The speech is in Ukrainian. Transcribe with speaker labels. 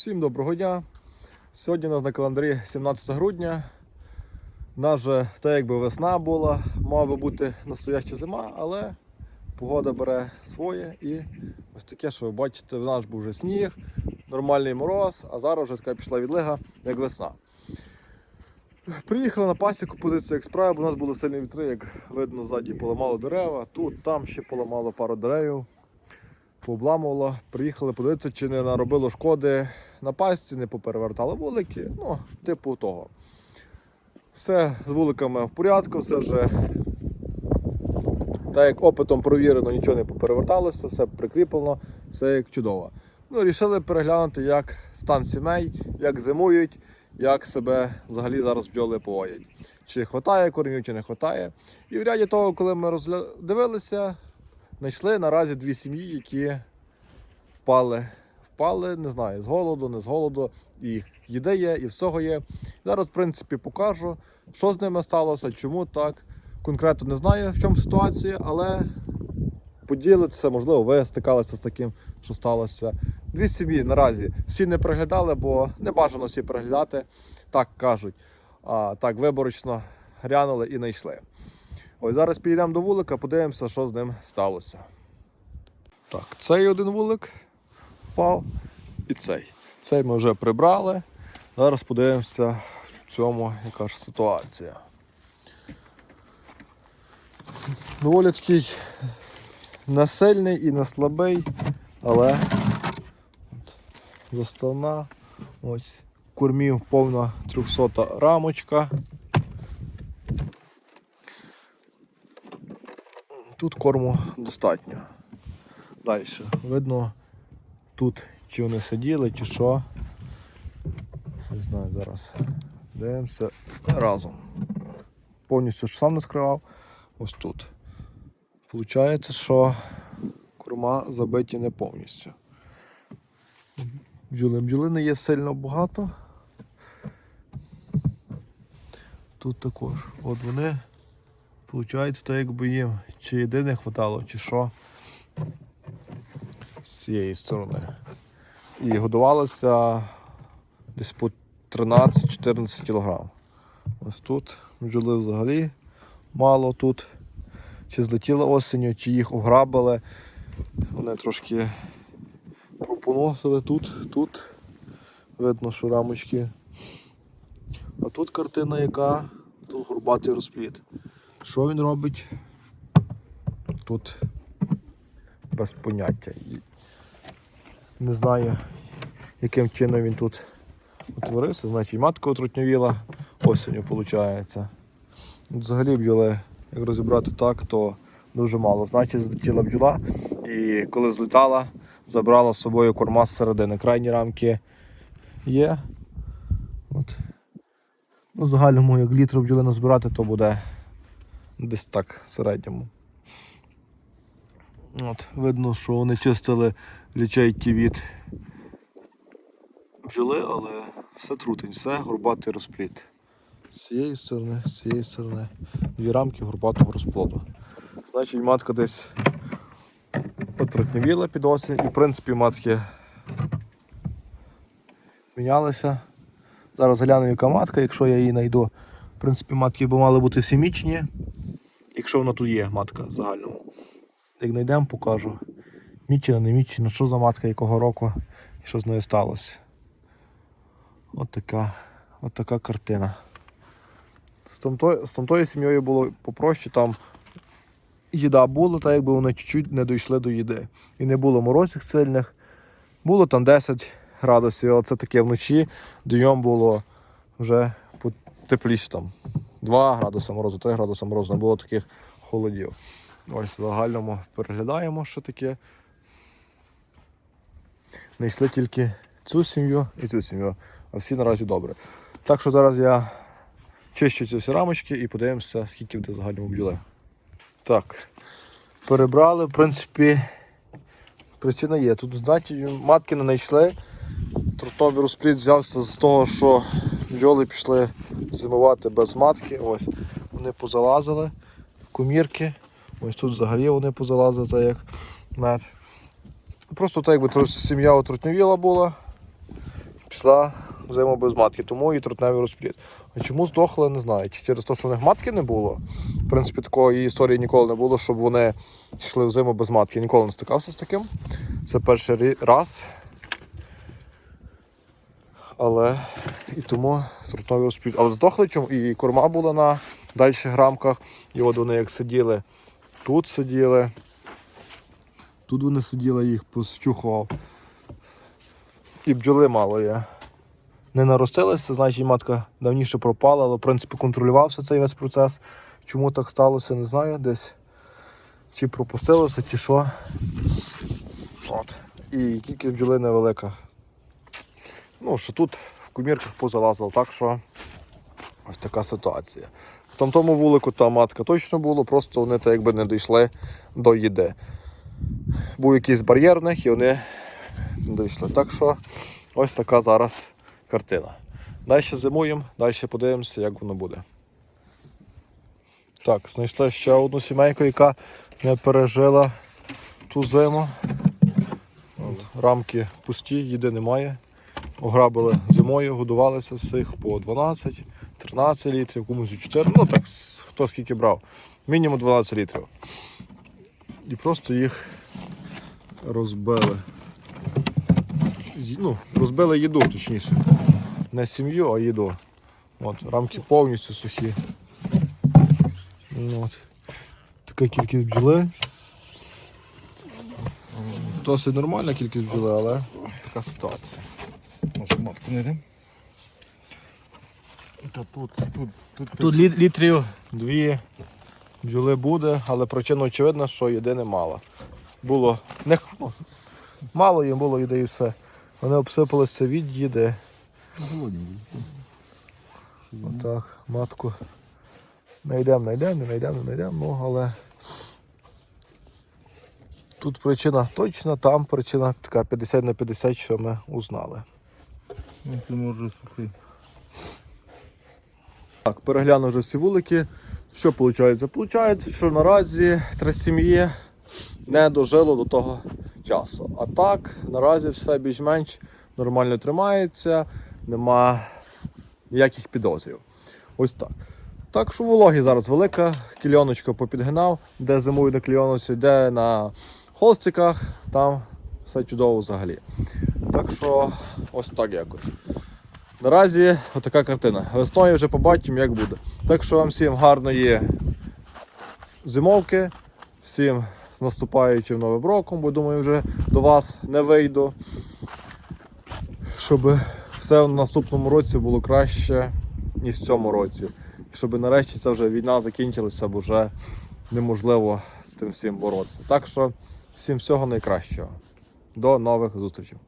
Speaker 1: Всім доброго дня. Сьогодні у нас на календарі 17 грудня. У нас же так якби весна була, мала би бути настояща зима, але погода бере своє і ось таке, що ви бачите, в нас був вже сніг, нормальний мороз, а зараз вже така пішла відлига, як весна. Приїхали на пасіку подивитися, як справа, бо у нас були сильні вітри, як видно, ззаді поламало дерева, тут, там ще поламало пару дерев пообламувало. Приїхали подивитися, чи не наробило шкоди на пасті, не поперевертало вулики. Ну, типу того. Все з вуликами в порядку, все вже так як опитом провірено, нічого не попереверталося, все прикріплено, все як чудово. Ну, рішили переглянути, як стан сімей, як зимують, як себе взагалі зараз бджоли поводять. Чи вистачає кормів, чи не вистачає. І в ряді того, коли ми розгля... дивилися, знайшли наразі дві сім'ї, які впали. Впали, не знаю, з голоду, не з голоду. І їди є, і всього є. Зараз, в принципі, покажу, що з ними сталося, чому так. Конкретно не знаю, в чому ситуація, але поділитися, можливо, ви стикалися з таким, що сталося. Дві сім'ї наразі всі не приглядали, бо не бажано всі приглядати, так кажуть. А так виборочно глянули і знайшли. Ось зараз підійдемо до вулика, подивимося, що з ним сталося. Так, цей один вулик впав і цей. Цей ми вже прибрали. Зараз подивимося в цьому, яка ж ситуація. Доволі такий не сильний і не слабий, але от, заставна. Ось кормів повна 300 рамочка. Тут корму достатньо. Далі. Видно, тут чи вони сиділи, чи що. Не знаю, зараз дивимося разом. Повністю ж сам не скривав. Ось тут. Получається, що корма забиті не повністю. Бджоли бджоли не є сильно багато. Тут також. От вони Получається, так якби їм чи їди не хватало, чи що цієї сторони. І годувалося десь по 13-14 кг. Ось тут бджоли взагалі мало тут. Чи злетіли осінню, чи їх ограбили. Вони трошки пропоносили тут, тут. Видно, що рамочки. А тут картина яка, тут горбатий розпліт. Що він робить? Тут без поняття. Не знаю, яким чином він тут утворився. Значить, матка отрутньовіла осінню, виходить. Взагалі бджоли, як розібрати так, то дуже мало. Значить, злетіла бджола і коли злітала, забрала з собою корма з середини. Крайні рамки є. От. Ну, загальному, як літр бджоли назбирати, то буде десь так в середньому. От, Видно, що вони чистили лічейки від бджоли, але все трутень, все горбатий розпліт. З цієї сторони, з цієї сторони. Дві рамки горбатого розплоду. Значить, матка десь потрутневіла під осінь і в принципі матки мінялися. Зараз гляну, яка матка, якщо я її знайду. В принципі, матки б мали бути сімічні, якщо вона тут є, матка в загальному. Як знайдемо, покажу. Мічена, не мічена, що за матка, якого року і що з нею сталося. От така, от така картина. З тамтою, з тамтою сім'єю було попроще, там їда була, так якби вони чуть-чуть не дійшли до їди. І не було морозів сильних. Було там 10 градусів, але це таке вночі, днем було вже тепліше там. 2 градуси морозу, 3 градуси морозу, не було таких холодів. Ось в загальному переглядаємо, що таке. Знайшли тільки цю сім'ю і цю сім'ю, а всі наразі добре. Так що зараз я чищу ці всі рамочки і подивимося, скільки буде загальному бджоли. Так, перебрали, в принципі, причина є. Тут, значить, матки не знайшли. Трутовий розпліт взявся з того, що бджоли пішли зимувати без матки. Ось, вони позалазили в комірки. Ось тут взагалі вони позалазили, так як мед. Просто так, якби сім'я отрутньовіла була. після зиму без матки, тому і трутневий розплід. А чому здохли, не знаю. Чи через те, що в них матки не було. В принципі, такої історії ніколи не було, щоб вони йшли в зиму без матки. Я ніколи не стикався з таким. Це перший раз. Але і тому трутневий розплід. Але здохли чому? І корма була на дальших рамках. І от вони як сиділи, тут сиділи. Тут вони сиділи, їх пощухував. І бджоли мало є. Не наростилися, значить матка давніше пропала, але в принципі контролювався цей весь процес. Чому так сталося, не знаю. Десь чи пропустилося, чи що. От. І кількість бджоли невелика. Ну, що тут в комірках позалазило, так що ось така ситуація. В тому вулику та матка точно було, просто вони так якби не дійшли до їди. Був якийсь бар'єр і вони дійшли. Так що ось така зараз картина. Далі зимуємо, далі подивимося, як воно буде. Так, знайшли ще одну сімейку, яка не пережила ту зиму. От, рамки пусті, їди немає. Ограбили зимою, годувалися всіх по 12, 13 літрів, комусь 4, ну так хто скільки брав. Мінімум 12 літрів. І просто їх розбили. Ну, розбили їду, точніше. Не сім'ю, а їду. От, рамки повністю сухі. Ну, От. Така кількість бджоли. Досить нормальна кількість бджоли, але така ситуація.
Speaker 2: Може матку не йдемо? Та тут, тут, тут,
Speaker 1: Тут літ- літрів дві бджоли буде, але причина очевидна, що єдине мало. Було не ну, мало їм було їди і все. Вони обсипалися від їди. Отак, матку. Найдемо, найдемо, не знайдемо, не знайдемо, ну але. Тут причина точна, там причина така 50 на 50, що ми узнали.
Speaker 2: Ну, ти може сухий.
Speaker 1: Так, переглянув вже всі вулики. Що виходить? Получається, що наразі три сім'ї не дожило до того часу. А так, наразі все більш-менш нормально тримається, нема ніяких підозрів. Ось так. Так що вологі зараз велика, кільоночка попідгинав, де зимують на кліоноці, де на холстиках, там все чудово взагалі. Так що ось так якось. Наразі отака картина. Весною вже побачимо, як буде. Так що вам всім гарної зимовки, всім з наступаючим новим роком, бо думаю, вже до вас не вийду. Щоб все в наступному році було краще, ніж в цьому році. Щоб нарешті ця вже війна закінчилася, бо вже неможливо з тим всім боротися. Так що всім всього найкращого. До нових зустрічей.